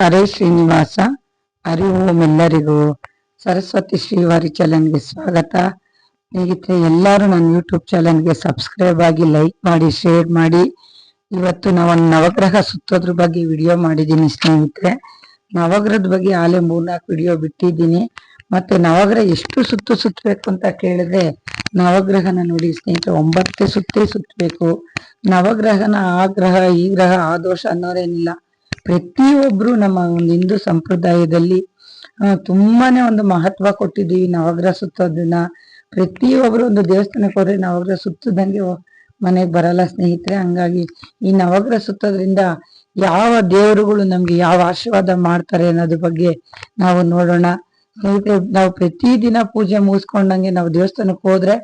ಹರೇ ಶ್ರೀನಿವಾಸ ಹರಿ ಓಂ ಎಲ್ಲರಿಗೂ ಸರಸ್ವತಿ ಶ್ರೀವಾರಿ ಚಾನಲ್ಗೆ ಸ್ವಾಗತ. ಸ್ನೇಹಿತರೆ, ಎಲ್ಲರೂ ನನ್ನ ಯೂಟ್ಯೂಬ್ ಚಾನಲ್ಗೆ ಸಬ್ಸ್ಕ್ರೈಬ್ ಆಗಿ ಲೈಕ್ ಮಾಡಿ, ಶೇರ್ ಮಾಡಿ. ಇವತ್ತು ನಾವು ನವಗ್ರಹ ಸುತ್ತೋದ್ರ ಬಗ್ಗೆ ವಿಡಿಯೋ ಮಾಡಿದ್ದೀನಿ ಸ್ನೇಹಿತರೆ. ನವಗ್ರಹದ ಬಗ್ಗೆ ಆಲೆ ಮೂರ್ನಾಲ್ಕು ವಿಡಿಯೋ ಬಿಟ್ಟಿದ್ದೀನಿ. ಮತ್ತೆ ನವಗ್ರಹ ಎಷ್ಟು ಸುತ್ತು ಸುತ್ತಬೇಕು ಅಂತ ಕೇಳಿದ್ರೆ, ನವಗ್ರಹನ ನೋಡಿ ಸ್ನೇಹಿತರೆ, ಒಂಬತ್ತೇ ಸುತ್ತೇ ಸುತ್ತಬೇಕು. ನವಗ್ರಹನ ಆ ಗ್ರಹ, ಈ ಗ್ರಹ, ಆ ದೋಷ ಅನ್ನೋರೇನಿಲ್ಲ. ಪ್ರತಿಯೊಬ್ರು ನಮ್ಮ ಒಂದು ಹಿಂದೂ ಸಂಪ್ರದಾಯದಲ್ಲಿ ತುಂಬಾನೇ ಒಂದು ಮಹತ್ವ ಕೊಟ್ಟಿದ್ದೀವಿ. ನವಗ್ರಹ ಸುತ್ತೋದನ್ನ ಪ್ರತಿಯೊಬ್ರು ಒಂದು ದೇವಸ್ಥಾನಕ್ಕೆ ಹೋದ್ರೆ ನವಗ್ರಹ ಸುತ್ತದಂಗೆ ಮನೆಗೆ ಬರಲ್ಲ ಸ್ನೇಹಿತರೆ. ಹಂಗಾಗಿ ಈ ನವಗ್ರಹ ಸುತ್ತೋದ್ರಿಂದ ಯಾವ ದೇವರುಗಳು ನಮ್ಗೆ ಯಾವ ಆಶೀರ್ವಾದ ಮಾಡ್ತಾರೆ ಅನ್ನೋದ್ರ ಬಗ್ಗೆ ನಾವು ನೋಡೋಣ. ಸ್ನೇಹಿತರೆ, ನಾವು ಪ್ರತಿದಿನ ಪೂಜೆ ಮುಗಿಸ್ಕೊಂಡಂಗೆ ನಾವು ದೇವಸ್ಥಾನಕ್ಕೆ ಹೋದ್ರೆ,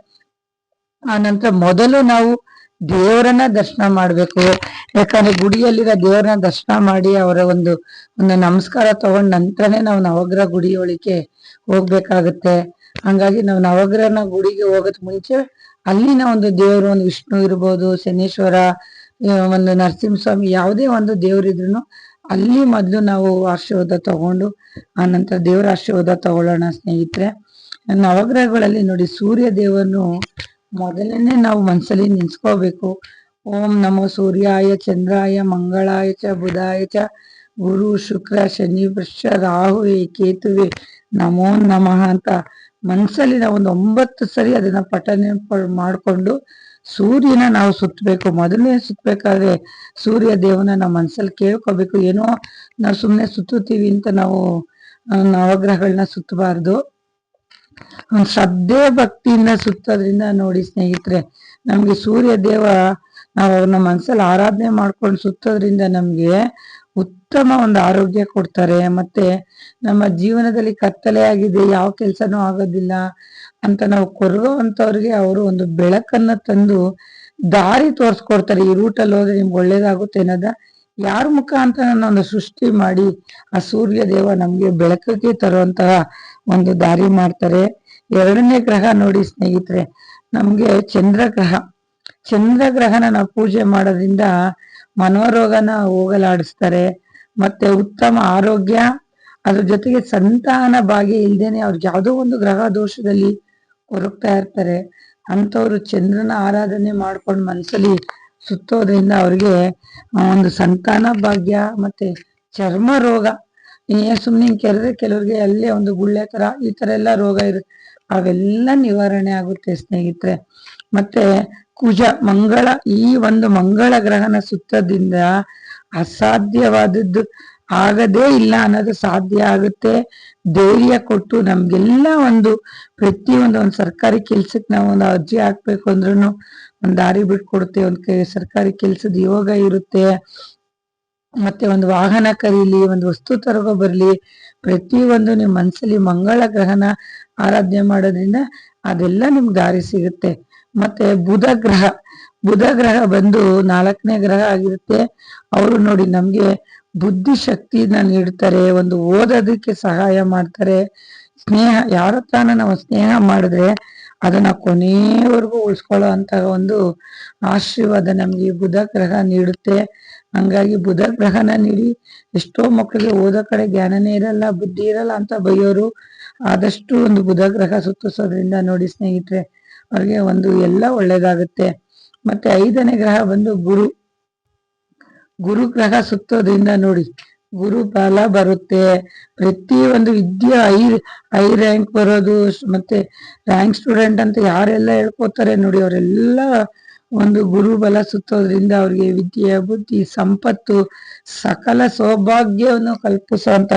ಆ ನಂತರ ಮೊದಲು ನಾವು ದೇವರನ್ನ ದರ್ಶನ ಮಾಡ್ಬೇಕು. ಯಾಕಂದ್ರೆ ಗುಡಿಯಲ್ಲಿರೋ ದೇವರನ್ನ ದರ್ಶನ ಮಾಡಿ ಅವರ ಒಂದು ಒಂದು ನಮಸ್ಕಾರ ತಗೊಂಡ ನಂತರನೇ ನಾವು ನವಗ್ರಹ ಗುಡಿಯೊಳಗೆ ಹೋಗ್ಬೇಕಾಗತ್ತೆ. ಹಂಗಾಗಿ ನಾವು ನವಗ್ರಹನ ಗುಡಿಗೆ ಹೋಗೋದ್ ಮುಂಚೆ ಅಲ್ಲಿನ ಒಂದು ದೇವರು, ಒಂದು ವಿಷ್ಣು ಇರ್ಬೋದು, ಶನೇಶ್ವರ ಒಂದು ನರಸಿಂಹಸ್ವಾಮಿ ಯಾವುದೇ ಒಂದು ದೇವರಿದ್ರು ಅಲ್ಲಿ ಮೊದಲು ನಾವು ಆಶೀರ್ವಾದ ತಗೊಂಡು ಆ ನಂತರ ದೇವರ ಆಶೀರ್ವಾದ ತಗೊಳ್ಳೋಣ ಸ್ನೇಹಿತರೆ. ನವಗ್ರಹಗಳಲ್ಲಿ ನೋಡಿ ಸೂರ್ಯ ದೇವನು ಮೊದಲನೇ ನಾವು ಮನಸ್ಸಲ್ಲಿ ನಿನ್ಸ್ಕೋಬೇಕು ಓಂ ನಮೋ ಸೂರ್ಯಾಯ, ಚಂದ್ರಾಯ, ಮಂಗಳಾಯ ಚ, ಬುಧಾಯ ಚ. ಗುರು, ಶುಕ್ರ, ಶನಿ, ವೃಷ ರಾಹುವೆ ಕೇತುವೆ ನಮೋ ನಮಃ ಅಂತ ಮನಸ್ಸಲ್ಲಿ ನಾವು ಒಂದು ಒಂಬತ್ತು ಸರಿ ಅದನ್ನ ಪಠನೆ ಮಾಡಿಕೊಂಡು ಸೂರ್ಯನ ನಾವು ಸುತ್ತಬೇಕು ಮೊದಲನೇ ಸುತ್ತಬೇಕಾದ್ರೆ ಸೂರ್ಯ ದೇವನ ನಾವು ಮನ್ಸಲ್ಲಿ ಕೇಳ್ಕೋಬೇಕು. ಏನೋ ನಾವು ಸುಮ್ಮನೆ ಸುತ್ತುತ್ತೀವಿ ಅಂತ ನಾವು ನವಗ್ರಹಗಳನ್ನ ಸುತ್ತಬಾರ್ದು. ಒಂದ್ ಶ್ರದ್ಧೆ ಭಕ್ತಿಯಿಂದ ಸುತ್ತೋದ್ರಿಂದ ನೋಡಿ ಸ್ನೇಹಿತರೆ, ನಮ್ಗೆ ಸೂರ್ಯ ದೇವ ನಾವು ಅವ್ರನ್ನ ಮನ್ಸಲ್ಲಿ ಆರಾಧನೆ ಮಾಡ್ಕೊಂಡು ಸುತ್ತೋದ್ರಿಂದ ನಮ್ಗೆ ಉತ್ತಮ ಒಂದು ಆರೋಗ್ಯ ಕೊಡ್ತಾರೆ. ಮತ್ತೆ ನಮ್ಮ ಜೀವನದಲ್ಲಿ ಕತ್ತಲೆ ಆಗಿದೆ, ಯಾವ ಕೆಲ್ಸನೂ ಆಗೋದಿಲ್ಲ ಅಂತ ನಾವು ಕೊರಗುವಂತವ್ರಿಗೆ ಅವರು ಒಂದು ಬೆಳಕನ್ನ ತಂದು ದಾರಿ ತೋರ್ಸ್ಕೊಡ್ತಾರೆ. ಈ ರೂಟಲ್ಲಿ ಹೋದ್ರೆ ನಿಮ್ಗೆ ಒಳ್ಳೇದಾಗುತ್ತೆ ಅನ್ನೋದ? ಯಾರ ಮುಖಾಂತರ ಒಂದು ಸೃಷ್ಟಿ ಮಾಡಿ ಆ ಸೂರ್ಯ ದೇವ ನಮ್ಗೆ ಬೆಳಕಿಗೆ ತರುವಂತಹ ಒಂದು ದಾರಿ ಮಾಡ್ತಾರೆ. ಎರಡನೇ ಗ್ರಹ ನೋಡಿ ಸ್ನೇಹಿತರೆ, ನಮ್ಗೆ ಚಂದ್ರಗ್ರಹ ಚಂದ್ರಗ್ರಹನ ನಾವು ಪೂಜೆ ಮಾಡೋದ್ರಿಂದ ಮನೋರೋಗನ ಹೋಗಲಾಡಿಸ್ತಾರೆ. ಮತ್ತೆ ಉತ್ತಮ ಆರೋಗ್ಯ, ಅದ್ರ ಜೊತೆಗೆ ಸಂತಾನ ಭಾಗ್ಯ ಇಲ್ದೇನೆ ಅವ್ರಿಗೆ ಯಾವುದೋ ಒಂದು ಗ್ರಹ ದೋಷದಲ್ಲಿ ಹೊರಗ್ತಾ ಇರ್ತಾರೆ. ಅಂತವ್ರು ಚಂದ್ರನ ಆರಾಧನೆ ಮಾಡ್ಕೊಂಡು ಮನಸ್ಸಲ್ಲಿ ಸುತ್ತೋದ್ರಿಂದ ಅವ್ರಿಗೆ ಒಂದು ಸಂತಾನ ಭಾಗ್ಯ ಮತ್ತೆ ಚರ್ಮ ರೋಗ. ಸುಮ್ಮನೆ ಕೆರೆದ್ರೆ ಕೆಲವ್ರಿಗೆ ಅಲ್ಲೇ ಒಂದು ಗುಳ್ಳೆ ತರ, ಈ ತರ ಎಲ್ಲ ರೋಗ ಇರುತ್ತೆ ಅವೆಲ್ಲ ನಿವಾರಣೆ ಆಗುತ್ತೆ ಸ್ನೇಹಿತರೆ. ಮತ್ತೆ ಕುಜ, ಮಂಗಳ, ಈ ಒಂದು ಮಂಗಳ ಗ್ರಹನ ಸುತ್ತದಿಂದ ಅಸಾಧ್ಯವಾದದ್ದು ಆಗದೇ ಇಲ್ಲ ಅನ್ನೋದು ಸಾಧ್ಯ ಆಗುತ್ತೆ. ಧೈರ್ಯ ಕೊಟ್ಟು ನಮ್ಗೆಲ್ಲ ಒಂದು ಪ್ರತಿಯೊಂದು ಒಂದು ಸರ್ಕಾರಿ ಕೆಲ್ಸಕ್ಕೆ ನಾವು ಒಂದು ಅರ್ಜಿ ಹಾಕ್ಬೇಕು ಅಂದ್ರೂ ಒಂದು ದಾರಿ ಬಿಟ್ಕೊಡುತ್ತೆ, ಒಂದು ಸರ್ಕಾರಿ ಕೆಲ್ಸದ ಯೋಗ ಇರುತ್ತೆ. ಮತ್ತೆ ಒಂದು ವಾಹನ ಕರೀಲಿ ಒಂದು ವಸ್ತು ತರಗೋ ಬರ್ಲಿ. ಪ್ರತಿಯೊಂದು ನಿಮ್ಮ ಮನಸ್ಸಲ್ಲಿ ಮಂಗಳ ಗ್ರಹನ ಆರಾಧನೆ ಮಾಡೋದ್ರಿಂದ ಅದೆಲ್ಲ ನಿಮ್ಗೆ ದಾರಿ ಸಿಗುತ್ತೆ. ಮತ್ತೆ ಬುಧ ಗ್ರಹ ಬುಧ ಗ್ರಹ ಬಂದು ನಾಲ್ಕನೇ ಗ್ರಹ ಆಗಿರುತ್ತೆ. ಅವರು ನೋಡಿ ನಮ್ಗೆ ಬುದ್ಧಿ ಶಕ್ತಿನ ನೀಡ್ತಾರೆ, ಒಂದು ಓದೋದಕ್ಕೆ ಸಹಾಯ ಮಾಡ್ತಾರೆ. ಸ್ನೇಹ, ಯಾರ ನಾವು ಸ್ನೇಹ ಮಾಡಿದ್ರೆ ಅದನ್ನ ಕೊನೆಯವರೆಗೂ ಉಳಿಸ್ಕೊಳ್ಳೋ ಅಂತ ಒಂದು ಆಶೀರ್ವಾದ ನಮ್ಗೆ ಬುಧ ಗ್ರಹ ನೀಡುತ್ತೆ. ಹಂಗಾಗಿ ಬುಧ ಗ್ರಹನ ನೀಡಿ, ಎಷ್ಟೋ ಮಕ್ಕಳಿಗೆ ಓದೋ ಕಡೆ ಜ್ಞಾನನೇ ಇರಲ್ಲ, ಬುದ್ಧಿ ಇರಲ್ಲ ಅಂತ ಬೈಯೋರು, ಆದಷ್ಟು ಒಂದು ಬುಧ ಗ್ರಹ ಸುತ್ತಿಸೋದ್ರಿಂದ ನೋಡಿ ಸ್ನೇಹಿತರೆ, ಅವ್ರಿಗೆ ಒಂದು ಎಲ್ಲ ಒಳ್ಳೇದಾಗುತ್ತೆ. ಮತ್ತೆ ಐದನೇ ಗ್ರಹ ಬಂದು ಗುರು. ಗುರು ಗ್ರಹ ಸುತ್ತೋದ್ರಿಂದ ನೋಡಿ. ಗುರು ಬಲ ಬರುತ್ತೆ. ಪ್ರತಿ ಒಂದು ವಿದ್ಯೆ ಐ ಐ ರ್ಯಾಂಕ್ ಬರೋದು ಮತ್ತೆ ರ್ಯಾಂಕ್ ಸ್ಟೂಡೆಂಟ್ ಅಂತ ಯಾರೆಲ್ಲ ಹೇಳ್ಕೊತಾರೆ ನೋಡಿ, ಅವರೆಲ್ಲ ಒಂದು ಗುರು ಬಲ ಸುತ್ತೋದ್ರಿಂದ ಅವ್ರಿಗೆ ವಿದ್ಯೆ, ಬುದ್ಧಿ, ಸಂಪತ್ತು, ಸಕಲ ಸೌಭಾಗ್ಯವನ್ನು ಕಲ್ಪಿಸುವಂತ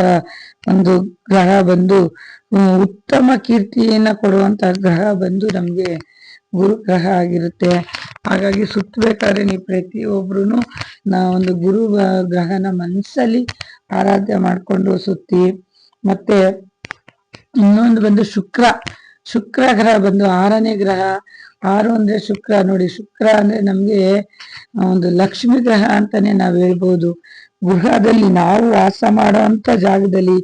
ಒಂದು ಗ್ರಹ ಬಂದು ಉತ್ತಮ ಕೀರ್ತಿಯನ್ನ ಕೊಡುವಂತ ಗ್ರಹ ಬಂದು ನಮ್ಗೆ ಗುರು ಗ್ರಹ ಆಗಿರುತ್ತೆ. ಹಾಗಾಗಿ ಸುತ್ತಬೇಕಾದ್ರೆ ನೀವು ಪ್ರತಿಯೊಬ್ರು ನಾ ಒಂದು ಗುರು ಗ್ರಹನ ಮನಸ್ಸಲ್ಲಿ ಆರಾಧ್ಯ ಮಾಡ್ಕೊಂಡು ಸುತ್ತಿ, ಮತ್ತೆ ಇನ್ನೊಂದು ಬಂದು ಶುಕ್ರ. ಶುಕ್ರ ಗ್ರಹ ಬಂದು ಆರನೇ ಗ್ರಹ. ಆರು ಅಂದ್ರೆ ಶುಕ್ರ. ನೋಡಿ, ಶುಕ್ರ ಅಂದ್ರೆ ನಮ್ಗೆ ಒಂದು ಲಕ್ಷ್ಮಿ ಗ್ರಹ ಅಂತಾನೆ ನಾವ್ ಹೇಳ್ಬೋದು. ಗೃಹದಲ್ಲಿ ನಾವು ವಾಸ ಮಾಡುವಂತ ಜಾಗದಲ್ಲಿ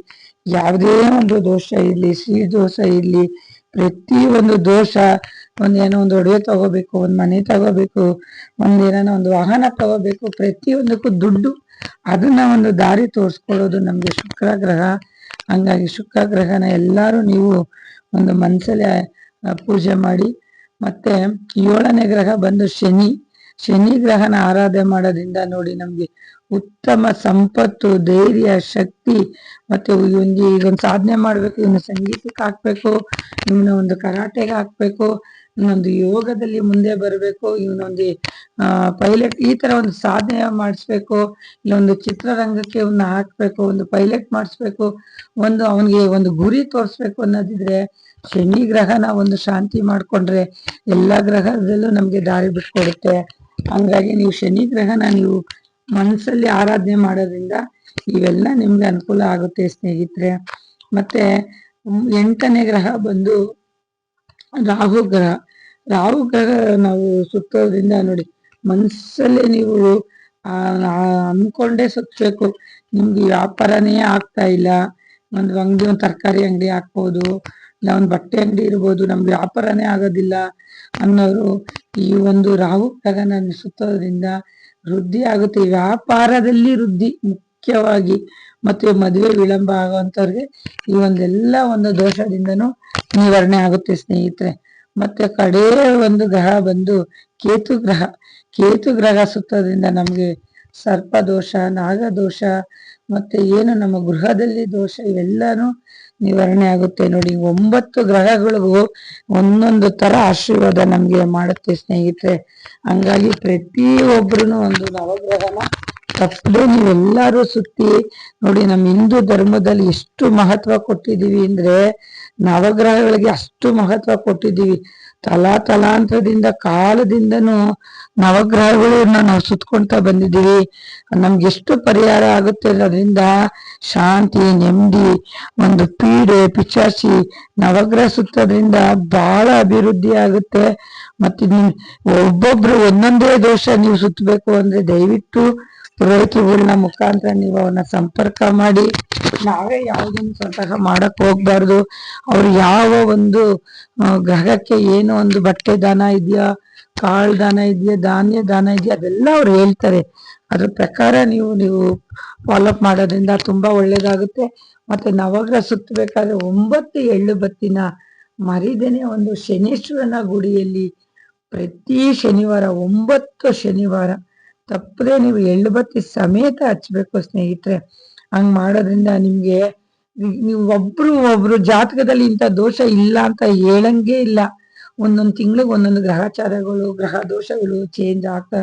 ಯಾವುದೇ ಒಂದು ದೋಷ ಇರ್ಲಿ, ಸಿಹಿ ದೋಷ ಇರ್ಲಿ, ಪ್ರತಿ ಒಂದು ದೋಷ ಒಂದ್ ಒಂದು ಒಡವೆ ತಗೋಬೇಕು, ಒಂದ್ ಮನೆ ತಗೋಬೇಕು, ಒಂದ್ ಒಂದು ವಾಹನ ತಗೋಬೇಕು, ಪ್ರತಿಯೊಂದಕ್ಕೂ ದುಡ್ಡು, ಅದನ್ನ ಒಂದು ದಾರಿ ತೋರಿಸ್ಕೊಡೋದು ನಮ್ಗೆ ಶುಕ್ರ ಗ್ರಹ ಹಂಗಾಗಿ ಶುಕ್ರ ಗ್ರಹನ ಎಲ್ಲಾರು ನೀವು ಒಂದು ಮನ್ಸಲ್ಲಿ ಪೂಜೆ ಮಾಡಿ. ಮತ್ತೆ ಏಳನೇ ಗ್ರಹ ಬಂದು ಶನಿ. ಶನಿ ಗ್ರಹನ ಆರಾಧನೆ ಮಾಡೋದ್ರಿಂದ ನೋಡಿ ನಮ್ಗೆ ಉತ್ತಮ ಸಂಪತ್ತು, ಧೈರ್ಯ, ಶಕ್ತಿ ಮತ್ತೆ ಒಂದು ಸಾಧನೆ ಮಾಡ್ಬೇಕು ಇವನ್ನ ಸಂಗೀತಕ್ಕೆ ಹಾಕ್ಬೇಕು ಇವನ ಒಂದು ಕರಾಟೆಗೆ ಹಾಕ್ಬೇಕು ಇನ್ನೊಂದು ಯೋಗದಲ್ಲಿ ಮುಂದೆ ಬರಬೇಕು ಇವನೊಂದು ಪೈಲಟ್ ಈ ತರ ಒಂದು ಸಾಧನೆ ಮಾಡಿಸ್ಬೇಕು, ಇಲ್ಲ ಒಂದು ಚಿತ್ರರಂಗಕ್ಕೆ ಇವನ್ನ ಹಾಕ್ಬೇಕು, ಒಂದು ಪೈಲಟ್ ಮಾಡಿಸ್ಬೇಕು, ಒಂದು ಅವನಿಗೆ ಒಂದು ಗುರಿ ತೋರಿಸ್ಬೇಕು ಅನ್ನೋದಿದ್ರೆ ಶನಿ ಗ್ರಹನ ಒಂದು ಶಾಂತಿ ಮಾಡ್ಕೊಂಡ್ರೆ ಎಲ್ಲಾ ಗ್ರಹದಲ್ಲೂ ನಮ್ಗೆ ದಾರಿ ಬಿಟ್ಕೊಡುತ್ತೆ. ಹಂಗಾಗಿ ನೀವು ಶನಿ ಗ್ರಹನ ನೀವು ಮನಸ್ಸಲ್ಲಿ ಆರಾಧನೆ ಮಾಡೋದ್ರಿಂದ ಇವೆಲ್ಲ ನಿಮ್ಗೆ ಅನುಕೂಲ ಆಗುತ್ತೆ ಸ್ನೇಹಿತರೆ. ಮತ್ತೆ ಎಂಟನೇ ಗ್ರಹ ಬಂದು ರಾಹು ಗ್ರಹ. ರಾಹು ಗ್ರಹ ನಾವು ಸುತ್ತೋದ್ರಿಂದ ನೋಡಿ, ಮನಸ್ಸಲ್ಲಿ ನೀವು ಅನ್ಕೊಂಡೇ ಸುತ್ತಬೇಕು ನಿಮ್ಗೆ ವ್ಯಾಪಾರನೇ ಆಗ್ತಾ ಇಲ್ಲ. ಒಂದು ಅಂಗಡಿ, ಒಂದು ತರಕಾರಿ ಅಂಗಡಿ ಹಾಕ್ಬೋದು ಒಂದು ಬಟ್ಟೆ ಅಂಗಡಿ ಇರ್ಬೋದು, ನಮ್ಗೆ ವ್ಯಾಪಾರನೇ ಆಗೋದಿಲ್ಲ ಅನ್ನೋರು ಈ ಒಂದು ರಾಹು ಗ್ರಹನ ಸುತ್ತೋದ್ರಿಂದ ವೃದ್ಧಿ ಆಗುತ್ತೆ. ವ್ಯಾಪಾರದಲ್ಲಿ ವೃದ್ಧಿ ಮುಖ್ಯವಾಗಿ ಮತ್ತೆ ಮದುವೆ ವಿಳಂಬ ಆಗುವಂತವ್ರಿಗೆ ಈ ಒಂದೆಲ್ಲ ಒಂದು ದೋಷದಿಂದನೂ ನಿವಾರಣೆ ಆಗುತ್ತೆ ಸ್ನೇಹಿತರೆ. ಮತ್ತೆ ಕಡೇ ಒಂದು ಗ್ರಹ ಬಂದು ಕೇತು ಗ್ರಹ. ಕೇತು ಗ್ರಹ ಸುತ್ತೋದ್ರಿಂದ ನಮ್ಗೆ ಸರ್ಪ ದೋಷ ನಾಗ ದೋಷ ಮತ್ತೆ ಏನು ನಮ್ಮ ಗೃಹದಲ್ಲಿ ದೋಷ ಇವೆಲ್ಲಾನು ನಿವಾರಣೆ ಆಗುತ್ತೆ ನೋಡಿ. ಒಂಬತ್ತು ಗ್ರಹಗಳಿಗೂ ಒಂದೊಂದು ತರ ಆಶೀರ್ವಾದ ನಮ್ಗೆ ಮಾಡುತ್ತೆ ಸ್ನೇಹಿತರೆ. ಹಂಗಾಗಿ ಪ್ರತಿ ಒಬ್ರು ಒಂದು ನವಗ್ರಹನ ತಪ್ಪದೆ ನೀವೆಲ್ಲರೂ ಸುತ್ತಿ ನೋಡಿ ನಮ್ಮ ಹಿಂದೂ ಧರ್ಮದಲ್ಲಿ ಎಷ್ಟು ಮಹತ್ವ ಕೊಟ್ಟಿದೀವಿ ಅಂದ್ರೆ ನವಗ್ರಹಗಳಿಗೆ ಅಷ್ಟು ಮಹತ್ವ ಕೊಟ್ಟಿದೀವಿ ತಲಾ ತಲಾಂತರದಿಂದ ಕಾಲದಿಂದನು ನವಗ್ರಹಗಳನ್ನ ನಾವು ಸುತ್ಕೊಳ್ತಾ ಬಂದಿದ್ದೀವಿ. ನಮ್ಗೆ ಎಷ್ಟು ಪರಿಹಾರ ಆಗುತ್ತೆ ಅದರಿಂದ ಶಾಂತಿ, ನೆಮ್ಮದಿ, ಒಂದು ಪೀಡೆ ಪಿಚಾಸಿ ನವಗ್ರಹ ಸುತ್ತೋದ್ರಿಂದ ಬಹಳ ಅಭಿವೃದ್ಧಿ ಆಗುತ್ತೆ. ಮತ್ತೆ ನಿಮ್ ಒಬ್ಬೊಬ್ರು ಒಂದೊಂದೇ ದೋಷ ನೀವು ಸುತ್ತಬೇಕು ಅಂದ್ರೆ ದಯವಿಟ್ಟು ಪುರೋಹಿತರುಗಳನ್ನ ಮುಖಾಂತರ ನೀವು ಅವನ್ನ ಸಂಪರ್ಕ ಮಾಡಿ. ನಾವೇ ಯಾವುದನ್ನು ಸ್ವತಃ ಮಾಡಕ್ ಹೋಗ್ಬಾರ್ದು. ಅವ್ರು ಯಾವ ಒಂದು ಗ್ರಹಕ್ಕೆ ಏನು ಒಂದು ಬಟ್ಟೆ ದಾನ ಇದೆಯಾ, ಕಾಳು ದಾನ ಇದೆಯಾ, ಧಾನ್ಯ ದಾನ ಇದೆಯಾ, ಅದೆಲ್ಲ ಅವ್ರು ಹೇಳ್ತಾರೆ. ಅದ್ರ ಪ್ರಕಾರ ನೀವು ನೀವು ಫಾಲೋಅಪ್ ಮಾಡೋದ್ರಿಂದ ತುಂಬಾ ಒಳ್ಳೇದಾಗುತ್ತೆ. ಮತ್ತೆ ನವಗ್ರಹ ಸುತ್ತಬೇಕಾದ್ರೆ ಒಂಬತ್ತು ಎಳ್ಳು ಬತ್ತಿನ ಮರಿದೇನೆ ಒಂದು ಶನೇಶ್ವರನ ಗುಡಿಯಲ್ಲಿ ಪ್ರತಿ ಶನಿವಾರ, ಒಂಬತ್ತು ಶನಿವಾರ ತಪ್ಪದೆ ನೀವು ಎಳ್ಳು ಬತ್ತಿ ಸಮೇತ ಹಚ್ಬೇಕು ಸ್ನೇಹಿತರೆ. ಹಂಗ್ ಮಾಡೋದ್ರಿಂದ ನಿಮ್ಗೆ ನೀವು ಒಬ್ರು ಒಬ್ರು ಜಾತಕದಲ್ಲಿ ಇಂಥ ದೋಷ ಇಲ್ಲ ಅಂತ ಹೇಳಂಗೆ ಇಲ್ಲ. ಒಂದೊಂದ್ ತಿಂಗಳಿಗೆ ಒಂದೊಂದು ಗ್ರಹಚಾರಗಳು, ಗ್ರಹ ದೋಷಗಳು ಚೇಂಜ್ ಆಗ್ತಾ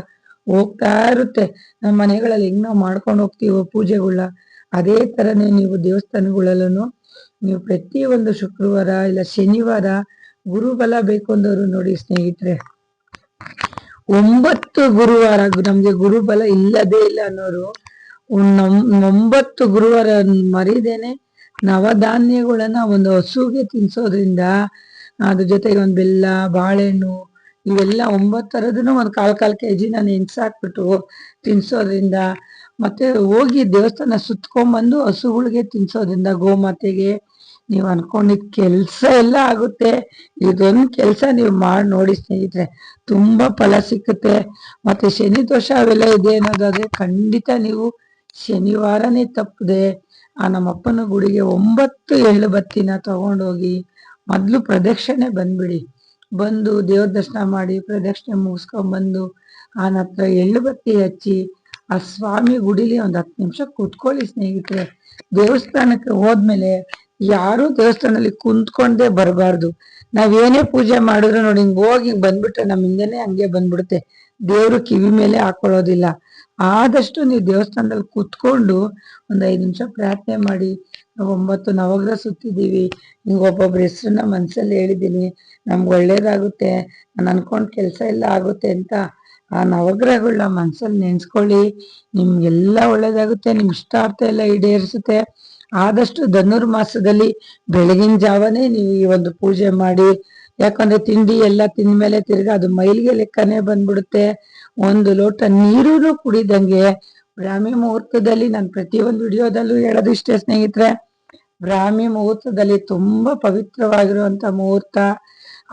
ಹೋಗ್ತಾ ಇರುತ್ತೆ. ನಮ್ಮ ಮನೆಗಳಲ್ಲಿ ಹೆಂಗ್ ನಾವು ಮಾಡ್ಕೊಂಡು ಹೋಗ್ತೀವೋ ಪೂಜೆಗಳ ಅದೇ ತರನೇ ನೀವು ದೇವಸ್ಥಾನಗಳಲ್ಲೂ ನೀವು ಪ್ರತಿ ಒಂದು ಶುಕ್ರವಾರ ಇಲ್ಲ ಶನಿವಾರ ಗುರುಬಲ ಬೇಕು ಅಂದವರು ನೋಡಿ ಸ್ನೇಹಿತರೆ. ಒಂಬತ್ತು ಗುರುವಾರ ನಮ್ಗೆ ಗುರುಬಲ ಇಲ್ಲದೇ ಇಲ್ಲ ಅನ್ನೋರು ಒಂಬತ್ತು ಗುರುವಾರ ಮರಿದೇನೆ ನವಧಾನ್ಯಗಳನ್ನ ಒಂದು ಹಸುಗೆ ತಿನ್ಸೋದ್ರಿಂದ ಅದ್ರ ಜೊತೆಗೆ ಒಂದ್ ಬೆಲ್ಲ, ಬಾಳೆಹಣ್ಣು, ಇವೆಲ್ಲ ಒಂಬತ್ತು ಕಾಲು ಕಾಲು ಕೆ ಜಿ ನಾನು ಎಣ್ಸಾಕ್ಬಿಟ್ಟು ತಿನ್ಸೋದ್ರಿಂದ ಮತ್ತೆ ಹೋಗಿ ದೇವಸ್ಥಾನ ಸುತ್ಕೊಂಡ್ಬಂದು ಹಸುಗಳಿಗೆ ತಿನ್ಸೋದ್ರಿಂದ ಗೋಮಾತೆಗೆ ನೀವು ಅನ್ಕೊಂಡಿದ್ ಕೆಲ್ಸ ಎಲ್ಲ ಆಗುತ್ತೆ. ಇದೊಂದ್ ಕೆಲ್ಸ ನೀವು ಮಾಡಿ ನೋಡಿ ಸ್ನೇಹಿತರೆ, ತುಂಬಾ ಫಲ ಸಿಕ್ಕುತ್ತೆ. ಮತ್ತೆ ಶನಿ ದೋಷ ಅವೆಲ್ಲ ಇದೆ ಅನ್ನೋದಾದ್ರೆ ಖಂಡಿತ ನೀವು ಶನಿವಾರನೇ ತಪ್ಪದೆ ಆ ನಮ್ಮಪ್ಪನ ಗುಡಿಗೆ ಒಂಬತ್ತು ಏಳು ಬತ್ತಿನ ತಗೊಂಡೋಗಿ ಮೊದ್ಲು ಪ್ರದಕ್ಷಿಣೆ ಬಂದ್ಬಿಡಿ. ಬಂದು ದೇವ್ರ ದರ್ಶನ ಮಾಡಿ ಪ್ರದಕ್ಷಿಣೆ ಮುಗಿಸ್ಕೊಂಡ್ ಬಂದು ಆ ಹತ್ರ ಎಳ್ಳು ಹಚ್ಚಿ ಆ ಸ್ವಾಮಿ ಗುಡಿಲಿ ಒಂದ್ ಹತ್ತು ನಿಮಿಷ ಕೂತ್ಕೊಳ್ಳಿ ಸ್ನೇಹಿತರೆ. ದೇವಸ್ಥಾನಕ್ಕೆ ಹೋದ್ಮೇಲೆ ಯಾರು ದೇವಸ್ಥಾನದಲ್ಲಿ ಕುಂತ್ಕೊಂಡೇ ಬರಬಾರ್ದು. ನಾವೇನೇ ಪೂಜೆ ಮಾಡಿದ್ರು ನೋಡಿ ಹಿಂಗ್ ಹೋಗಿ ಹಿಂಗ್ ಬಂದ್ಬಿಟ್ರೆ ನಮ್ ಹಿಂದೆನೆ ಹಂಗೆ ಬಂದ್ಬಿಡುತ್ತೆ. ದೇವ್ರು ಕಿವಿ ಮೇಲೆ ಹಾಕೊಳ್ಳೋದಿಲ್ಲ. ಆದಷ್ಟು ನೀವು ದೇವಸ್ಥಾನದಲ್ಲಿ ಕುತ್ಕೊಂಡು ಒಂದು ಐದು ನಿಮಿಷ ಪ್ರಾರ್ಥನೆ ಮಾಡಿ. ನಾವು ಒಂಬತ್ತು ನವಗ್ರಹ ಸುತ್ತಿದೀವಿ ಹಿಂಗ್ ಒಬ್ಬೊಬ್ರ ಹೆಸರನ್ನ ಮನ್ಸಲ್ಲಿ ಹೇಳಿದ್ದೀನಿ. ನಮ್ಗೆ ಒಳ್ಳೇದಾಗುತ್ತೆ. ನಾನು ಅನ್ಕೊಂಡ್ ಕೆಲಸ ಎಲ್ಲ ಆಗುತ್ತೆ ಅಂತ. ಆ ನವಗ್ರಹಗಳನ್ನ ಮನ್ಸಲ್ಲಿ ನೆನೆಸ್ಕೊಳ್ಳಿ. ನಿಮ್ಗೆಲ್ಲ ಒಳ್ಳೇದಾಗುತ್ತೆ. ನಿಮ್ಮ ಇಷ್ಟಾರ್ಥ ಎಲ್ಲ ಈಡೇರಿಸುತ್ತೆ. ಆದಷ್ಟು ಧನುರ್ಮಾಸದಲ್ಲಿ ಬೆಳಗಿನ ಜಾವನೇ ನೀವು ಈ ಒಂದು ಪೂಜೆ ಮಾಡಿ. ಯಾಕಂದ್ರೆ ತಿಂಡಿ ಎಲ್ಲ ತಿಂದ್ಮೇಲೆ ತಿರ್ಗ ಅದು ಮೈಲಿಗೆ ಲೆಕ್ಕನೇ ಬಂದ್ಬಿಡುತ್ತೆ. ಒಂದು ಲೋಟ ನೀರು ಕುಡಿದಂಗೆ ಬ್ರಾಹ್ಮಿ ಮುಹೂರ್ತದಲ್ಲಿ ನಾನು ಪ್ರತಿಯೊಂದು ವಿಡಿಯೋದಲ್ಲೂ ಹೇಳೋದು ಇಷ್ಟೇ ಸ್ನೇಹಿತರೆ, ಬ್ರಾಹ್ಮಿ ಮುಹೂರ್ತದಲ್ಲಿ ತುಂಬಾ ಪವಿತ್ರವಾಗಿರುವಂತ ಮುಹೂರ್ತ.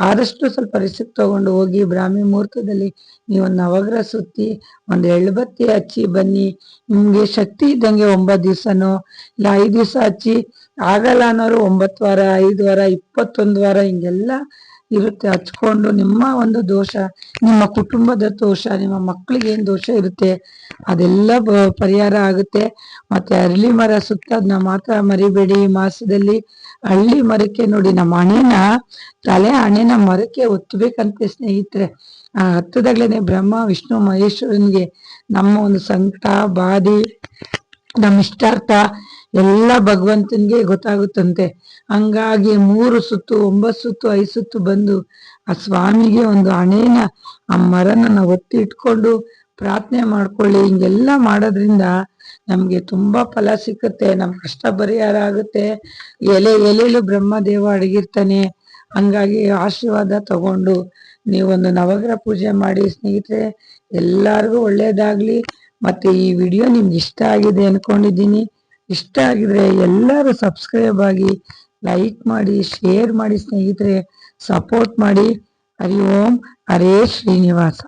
ಆದಷ್ಟು ಸ್ವಲ್ಪ ರಿಸ್ಕ್ ತಗೊಂಡು ಹೋಗಿ ಬ್ರಾಹ್ಮಿ ಮುಹೂರ್ತದಲ್ಲಿ ನೀವು ನವಗ್ರ ಸುತ್ತಿ ಒಂದು ಎಳ್ಬತ್ತಿ ಹಚ್ಚಿ ಬನ್ನಿ. ನಿಮ್ಗೆ ಶಕ್ತಿ ಇದ್ದಂಗೆ ಒಂಬತ್ತು ದಿವಸನೋ, ಇಲ್ಲ ಐದು ದಿವಸ ಹಚ್ಚಿ ಆಗಲ್ಲ ಅನ್ನೋರು ಒಂಬತ್ತು ವಾರ, ಐದು ವಾರ, ಇಪ್ಪತ್ತೊಂದು ವಾರ ಹಿಂಗೆಲ್ಲ ಇರುತ್ತೆ. ಹಚ್ಕೊಂಡು ನಿಮ್ಮ ಒಂದು ದೋಷ, ನಿಮ್ಮ ಕುಟುಂಬದ ದೋಷ, ನಿಮ್ಮ ಮಕ್ಕಳಿಗೆ ಏನ್ ದೋಷ ಇರುತ್ತೆ, ಅದೆಲ್ಲ ಪರಿಹಾರ ಆಗುತ್ತೆ. ಮತ್ತೆ ಅರಳಿ ಮರ ಸುತ್ತ ಅದನ್ನ ಮಾತ್ರ ಮರಿಬೇಡಿ. ಮಾಸದಲ್ಲಿ ಹಳ್ಳಿ ಮರಕ್ಕೆ ನೋಡಿ, ನಮ್ಮ ಹಣೆನ, ತಲೆ ಹಣೆನ ಮರಕ್ಕೆ ಒತ್ತಬೇಕಂತೆ ಸ್ನೇಹಿತರೆ. ಆ ಹತ್ತದಾಗ್ಲೇನೆ ಬ್ರಹ್ಮ, ವಿಷ್ಣು, ಮಹೇಶ್ವರನ್ಗೆ ನಮ್ಮ ಒಂದು ಸಂಕಟ, ಬಾಧಿ, ನಮ್ಮ ಇಷ್ಟಾರ್ಥ ಎಲ್ಲ ಭಗವಂತನಿಗೆ ಗೊತ್ತಾಗುತ್ತಂತೆ. ಹಂಗಾಗಿ ಮೂರು ಸುತ್ತು, ಒಂಬತ್ತು ಸುತ್ತು, ಐದು ಸುತ್ತು ಬಂದು ಆ ಸ್ವಾಮಿಗೆ ಒಂದು ಹಣೆನ, ಆ ಮರನ ಒತ್ತಿ ಇಟ್ಕೊಂಡು ಪ್ರಾರ್ಥನೆ ಮಾಡ್ಕೊಳ್ಳಿ. ಹಿಂಗೆಲ್ಲ ಮಾಡೋದ್ರಿಂದ ನಮ್ಗೆ ತುಂಬಾ ಫಲ ಸಿಕ್ಕುತ್ತೆ. ನಮ್ ಕಷ್ಟ ಪರಿಹಾರ ಆಗುತ್ತೆ. ಎಲೆ ಎಲೆಲು ಬ್ರಹ್ಮದೇವ ಅಡಗಿರ್ತಾನೆ. ಹಂಗಾಗಿ ಆಶೀರ್ವಾದ ತಗೊಂಡು ನೀವೊಂದು ನವಗ್ರಹ ಪೂಜೆ ಮಾಡಿ. ಸ್ನೇಹಿತರೆ, ಎಲ್ಲಾರ್ಗು ಒಳ್ಳೇದಾಗ್ಲಿ. ಮತ್ತೆ ಈ ವಿಡಿಯೋ ನಿಮ್ಗೆ ಇಷ್ಟ ಆಗಿದೆ ಅನ್ಕೊಂಡಿದ್ದೀನಿ. ಇಷ್ಟ ಆಗಿದ್ರೆ ಎಲ್ಲರೂ ಸಬ್ಸ್ಕ್ರೈಬ್ ಆಗಿ ಲೈಕ್ ಮಾಡಿ ಶೇರ್ ಮಾಡಿ ಸ್ನೇಹಿತರೆ ಸಪೋರ್ಟ್ ಮಾಡಿ. ಹರಿ ಓಂ, ಹರೇ ಶ್ರೀನಿವಾಸ.